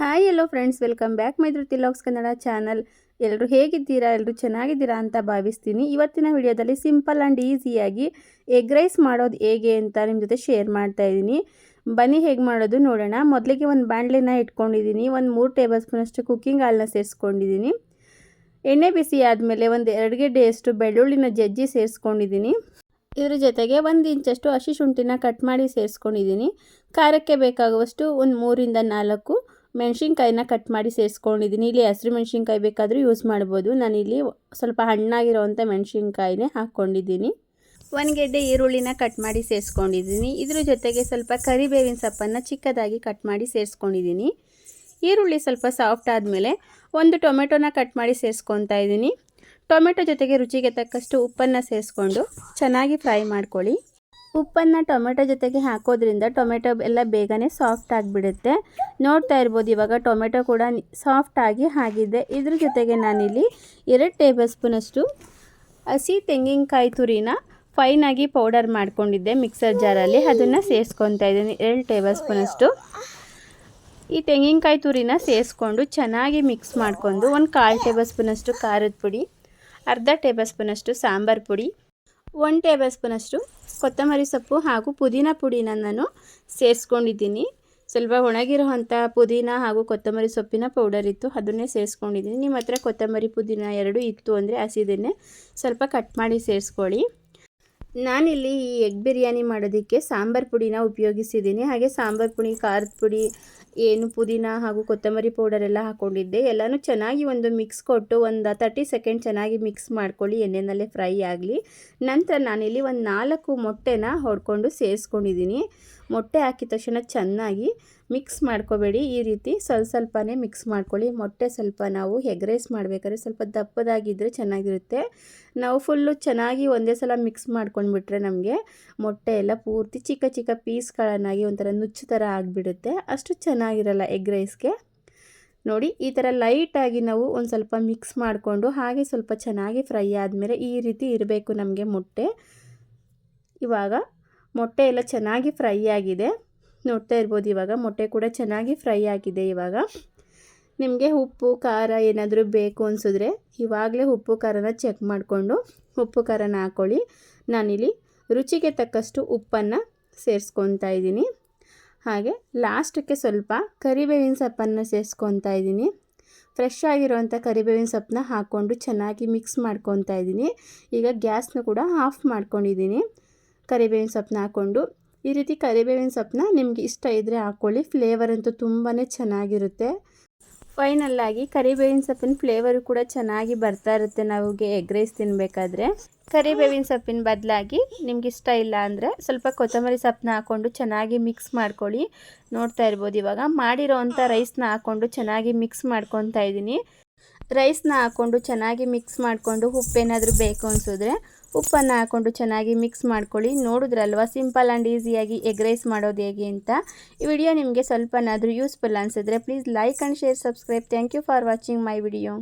Hi hello friends welcome back ಮೈದ್ರು ತಿಲಾಕ್ಸ್ Kannada channel ಎಲ್ಲರೂ ಹೇಗಿದ್ದೀರಾ? ಎಲ್ಲರೂ ಚೆನ್ನಾಗಿದ್ದೀರಾ ಅಂತ ಭಾವಿಸ್ತೀನಿ. ಇವತ್ತಿನ ವಿಡಿಯೋದಲ್ಲಿ ಸಿಂಪಲ್ ಆ್ಯಂಡ್ ಈಸಿಯಾಗಿ ಎಗ್ ರೈಸ್ ಮಾಡೋದು ಹೇಗೆ ಅಂತ ನಿಮ್ಮ ಜೊತೆ ಶೇರ್ ಮಾಡ್ತಾ ಇದ್ದೀನಿ. ಬನ್ನಿ, ಹೇಗೆ ಮಾಡೋದು ನೋಡೋಣ. ಮೊದಲಿಗೆ ಒಂದು ಬಾಣಲೆನ ಇಟ್ಕೊಂಡಿದ್ದೀನಿ. ಒಂದು ಮೂರು ಟೇಬಲ್ ಸ್ಪೂನಷ್ಟು ಕುಕ್ಕಿಂಗ್ ಆಯಿಲ್ನ ಸೇರಿಸ್ಕೊಂಡಿದ್ದೀನಿ. ಎಣ್ಣೆ ಬಿಸಿ ಆದಮೇಲೆ ಒಂದು ಎರಡು ಗೆಡ್ಡೆಯಷ್ಟು ಬೆಳ್ಳುಳ್ಳಿನ ಜಜ್ಜಿ ಸೇರಿಸ್ಕೊಂಡಿದ್ದೀನಿ. ಇದರ ಜೊತೆಗೆ ಒಂದು ಇಂಚಷ್ಟು ಹಸಿ ಶುಂಠಿನ ಕಟ್ ಮಾಡಿ ಸೇರಿಸ್ಕೊಂಡಿದ್ದೀನಿ. ಖಾರಕ್ಕೆ ಬೇಕಾಗುವಷ್ಟು ಒಂದು ಮೂರಿಂದ ನಾಲ್ಕು ಮೆಣಸಿನ್ಕಾಯಿನ ಕಟ್ ಮಾಡಿ ಸೇರಿಸ್ಕೊಂಡಿದ್ದೀನಿ. ಇಲ್ಲಿ ಹಸಿರು ಮೆಣಸಿನ್ಕಾಯಿ ಬೇಕಾದರೂ ಯೂಸ್ ಮಾಡ್ಬೋದು. ನಾನಿಲ್ಲಿ ಸ್ವಲ್ಪ ಹಣ್ಣಾಗಿರೋವಂಥ ಮೆಣಸಿನ್ಕಾಯಿನೇ ಹಾಕ್ಕೊಂಡಿದ್ದೀನಿ. ಒಂದು ಗೆಡ್ಡೆ ಈರುಳ್ಳಿನ ಕಟ್ ಮಾಡಿ ಸೇರಿಸ್ಕೊಂಡಿದ್ದೀನಿ. ಇದ್ರ ಜೊತೆಗೆ ಸ್ವಲ್ಪ ಕರಿಬೇವಿನ ಸೊಪ್ಪನ್ನು ಚಿಕ್ಕದಾಗಿ ಕಟ್ ಮಾಡಿ ಸೇರಿಸ್ಕೊಂಡಿದ್ದೀನಿ. ಈರುಳ್ಳಿ ಸ್ವಲ್ಪ ಸಾಫ್ಟ್ ಆದಮೇಲೆ ಒಂದು ಟೊಮೆಟೊನ ಕಟ್ ಮಾಡಿ ಸೇರಿಸ್ಕೊತಾ ಇದ್ದೀನಿ. ಟೊಮೆಟೊ ಜೊತೆಗೆ ರುಚಿಗೆ ತಕ್ಕಷ್ಟು ಉಪ್ಪನ್ನು ಸೇರಿಸ್ಕೊಂಡು ಚೆನ್ನಾಗಿ ಫ್ರೈ ಮಾಡ್ಕೊಳ್ಳಿ. ಉಪ್ಪನ್ನು ಟೊಮೆಟೊ ಜೊತೆಗೆ ಹಾಕೋದ್ರಿಂದ ಟೊಮೆಟೊ ಎಲ್ಲ ಬೇಗನೆ ಸಾಫ್ಟ್ ಆಗಿಬಿಡುತ್ತೆ. ನೋಡ್ತಾ ಇರ್ಬೋದು, ಇವಾಗ ಟೊಮೆಟೊ ಕೂಡ ಸಾಫ್ಟ್ ಆಗಿ ಆಗಿದೆ. ಇದ್ರ ಜೊತೆಗೆ ನಾನಿಲ್ಲಿ ಎರಡು ಟೇಬಲ್ ಸ್ಪೂನಷ್ಟು ಹಸಿ ತೆಂಗಿನಕಾಯಿ ತುರಿನ ಫೈನಾಗಿ ಪೌಡರ್ ಮಾಡ್ಕೊಂಡಿದ್ದೆ ಮಿಕ್ಸರ್ ಜಾರಲ್ಲಿ. ಅದನ್ನು ಸೇರಿಸ್ಕೊತಾ ಇದ್ದೀನಿ, ಎರಡು ಟೇಬಲ್ ಸ್ಪೂನಷ್ಟು. ಈ ತೆಂಗಿನಕಾಯಿ ತುರಿನ ಸೇರಿಸ್ಕೊಂಡು ಚೆನ್ನಾಗಿ ಮಿಕ್ಸ್ ಮಾಡಿಕೊಂಡು ಒಂದು ಕಾಲು ಟೇಬಲ್ ಸ್ಪೂನಷ್ಟು ಖಾರದ ಪುಡಿ, ಅರ್ಧ ಟೇಬಲ್ ಸ್ಪೂನಷ್ಟು ಸಾಂಬಾರು ಪುಡಿ ಒನ್ ಟೇಬಲ್ ಸ್ಪೂನಷ್ಟು ಕೊತ್ತಂಬರಿ ಸೊಪ್ಪು ಹಾಗೂ ಪುದೀನ ಪುಡಿನ ನಾನು ಸೇರಿಸ್ಕೊಂಡಿದ್ದೀನಿ. ಸ್ವಲ್ಪ ಒಣಗಿರುವಂಥ ಪುದೀನ ಹಾಗೂ ಕೊತ್ತಂಬರಿ ಸೊಪ್ಪಿನ ಪೌಡರ್ ಇತ್ತು, ಅದನ್ನೇ ಸೇರಿಸ್ಕೊಂಡಿದ್ದೀನಿ. ನಿಮ್ಮ ಹತ್ರ ಕೊತ್ತಂಬರಿ ಪುದೀನ ಎರಡು ಇತ್ತು ಅಂದರೆ ಹಸಿದನ್ನೇ ಸ್ವಲ್ಪ ಕಟ್ ಮಾಡಿ ಸೇರಿಸ್ಕೊಳ್ಳಿ. ನಾನಿಲ್ಲಿ ಈ ಎಗ್ ಬಿರಿಯಾನಿ ಮಾಡೋದಕ್ಕೆ ಸಾಂಬಾರು ಪುಡಿನ ಉಪಯೋಗಿಸಿದ್ದೀನಿ. ಹಾಗೆ ಸಾಂಬಾರು ಪುಡಿ, ಖಾರದ ಪುಡಿ, ಏನು ಪುದೀನ ಹಾಗೂ ಕೊತ್ತಂಬರಿ ಪೌಡರ್ ಎಲ್ಲ ಹಾಕ್ಕೊಂಡಿದ್ದೆ ಎಲ್ಲನೂ ಚೆನ್ನಾಗಿ ಒಂದು ಮಿಕ್ಸ್ ಕೊಟ್ಟು ಒಂದು ತರ್ಟಿ ಸೆಕೆಂಡ್ ಚೆನ್ನಾಗಿ ಮಿಕ್ಸ್ ಮಾಡ್ಕೊಳ್ಳಿ, ಎಣ್ಣೆನಲ್ಲೇ ಫ್ರೈ ಆಗಲಿ. ನಂತರ ನಾನಿಲ್ಲಿ ಒಂದು ನಾಲ್ಕು ಮೊಟ್ಟೆನ ಹೊಡ್ಕೊಂಡು ಸೇರಿಸ್ಕೊಂಡಿದ್ದೀನಿ. ಮೊಟ್ಟೆ ಹಾಕಿದ ತಕ್ಷಣ ಚೆನ್ನಾಗಿ ಮಿಕ್ಸ್ ಮಾಡ್ಕೋಬೇಡಿ. ಈ ರೀತಿ ಸ್ವಲ್ಪ ಸ್ವಲ್ಪನೇ ಮಿಕ್ಸ್ ಮಾಡ್ಕೊಳ್ಳಿ. ಮೊಟ್ಟೆ ಸ್ವಲ್ಪ ನಾವು ಎಗ್ ರೈಸ್ ಮಾಡಬೇಕಾದ್ರೆ ಸ್ವಲ್ಪ ದಪ್ಪದಾಗಿದ್ದರೆ ಚೆನ್ನಾಗಿರುತ್ತೆ. ನಾವು ಫುಲ್ಲು ಚೆನ್ನಾಗಿ ಒಂದೇ ಸಲ ಮಿಕ್ಸ್ ಮಾಡ್ಕೊಂಡ್ಬಿಟ್ರೆ ನಮಗೆ ಮೊಟ್ಟೆ ಎಲ್ಲ ಪೂರ್ತಿ ಚಿಕ್ಕ ಚಿಕ್ಕ ಪೀಸ್ಗಳನ್ನಾಗಿ ಒಂಥರ ನುಚ್ಚು ಥರ ಆಗಿಬಿಡುತ್ತೆ. ಅಷ್ಟು ಚೆನ್ನಾಗಿರಲ್ಲ ಎಗ್ ರೈಸ್ಗೆ ನೋಡಿ, ಈ ಥರ ಲೈಟಾಗಿ ನಾವು ಒಂದು ಸ್ವಲ್ಪ ಮಿಕ್ಸ್ ಮಾಡಿಕೊಂಡು ಹಾಗೆ ಸ್ವಲ್ಪ ಚೆನ್ನಾಗಿ ಫ್ರೈ ಆದಮೇಲೆ ಈ ರೀತಿ ಇರಬೇಕು ನಮಗೆ ಮೊಟ್ಟೆ. ಇವಾಗ ಮೊಟ್ಟೆ ಎಲ್ಲ ಚೆನ್ನಾಗಿ ಫ್ರೈ ಆಗಿದೆ. ನೋಡ್ತಾ ಇರ್ಬೋದು. ಇವಾಗ ಮೊಟ್ಟೆ ಕೂಡ ಚೆನ್ನಾಗಿ ಫ್ರೈ ಆಗಿದೆ ಇವಾಗ. ನಿಮಗೆ ಉಪ್ಪು, ಖಾರ ಏನಾದರೂ ಬೇಕು ಅನಿಸಿದ್ರೆ ಇವಾಗಲೇ ಉಪ್ಪು, ಖಾರನ ಚೆಕ್ ಮಾಡಿಕೊಂಡು ಉಪ್ಪು, ಖಾರನ ಹಾಕ್ಕೊಳ್ಳಿ ನಾನಿಲ್ಲಿ ರುಚಿಗೆ ತಕ್ಕಷ್ಟು ಉಪ್ಪನ್ನು ಸೇರಿಸ್ಕೊತಾ ಇದ್ದೀನಿ. ಹಾಗೆ ಲಾಸ್ಟಕ್ಕೆ ಸ್ವಲ್ಪ ಕರಿಬೇವಿನ ಸೊಪ್ಪನ್ನು ಸೇರಿಸ್ಕೊತಾ ಇದ್ದೀನಿ. ಫ್ರೆಶ್ ಆಗಿರೋವಂಥ ಕರಿಬೇವಿನ ಸೊಪ್ಪನ್ನ ಹಾಕ್ಕೊಂಡು ಚೆನ್ನಾಗಿ ಮಿಕ್ಸ್ ಮಾಡ್ಕೊತಾ ಇದ್ದೀನಿ. ಈಗ ಗ್ಯಾಸ್ನ ಕೂಡ ಆಫ್ ಮಾಡ್ಕೊಂಡಿದ್ದೀನಿ. ಕರಿಬೇವಿನ ಸೊಪ್ಪನ್ನ ಹಾಕ್ಕೊಂಡು ಈ ರೀತಿ ಕರಿಬೇವಿನ ಸೊಪ್ಪನ್ನ ನಿಮಗೆ ಇಷ್ಟ ಇದ್ದರೆ ಹಾಕ್ಕೊಳ್ಳಿ ಫ್ಲೇವರ್ ಅಂತೂ ತುಂಬಾ ಚೆನ್ನಾಗಿರುತ್ತೆ. ಫೈನಲ್ಲಾಗಿ ಕರಿಬೇವಿನ ಸೊಪ್ಪಿನ ಫ್ಲೇವರು ಕೂಡ ಚೆನ್ನಾಗಿ ಬರ್ತಾ ಇರುತ್ತೆ ನಮಗೆ ಎಗ್ ರೈಸ್ ತಿನ್ನಬೇಕಾದ್ರೆ ಕರಿಬೇವಿನ ಸೊಪ್ಪಿನ ಬದಲಾಗಿ ನಿಮ್ಗೆ ಇಷ್ಟ ಇಲ್ಲ ಅಂದರೆ ಸ್ವಲ್ಪ ಕೊತ್ತಂಬರಿ ಸೊಪ್ಪನ್ನ ಹಾಕ್ಕೊಂಡು ಚೆನ್ನಾಗಿ ಮಿಕ್ಸ್ ಮಾಡ್ಕೊಳ್ಳಿ. ನೋಡ್ತಾ ಇರ್ಬೋದು ಇವಾಗ. ಮಾಡಿರೋ ಅಂಥ ರೈಸ್ನ ಹಾಕ್ಕೊಂಡು ಚೆನ್ನಾಗಿ ಮಿಕ್ಸ್ ಮಾಡ್ಕೊತಾ ಇದ್ದೀನಿ. ರೈಸ್ನ ಹಾಕ್ಕೊಂಡು ಚೆನ್ನಾಗಿ ಮಿಕ್ಸ್ ಮಾಡಿಕೊಂಡು ಉಪ್ಪೇನಾದರೂ ಬೇಕು ಅನಿಸಿದ್ರೆ ಉಪ್ಪನ್ನು ಹಾಕ್ಕೊಂಡು ಚೆನ್ನಾಗಿ ಮಿಕ್ಸ್ ಮಾಡ್ಕೊಳ್ಳಿ. ನೋಡಿದ್ರಲ್ವ? ಸಿಂಪಲ್ ಆ್ಯಂಡ್ ಈಸಿಯಾಗಿ ಎಗ್ ರೈಸ್ ಮಾಡೋದು ಹೇಗೆ ಅಂತ. ಈ ವಿಡಿಯೋ ನಿಮಗೆ ಸ್ವಲ್ಪನಾದರೂ ಯೂಸ್ಫುಲ್ ಅನಿಸಿದ್ರೆ please like and share subscribe thank you for watching my video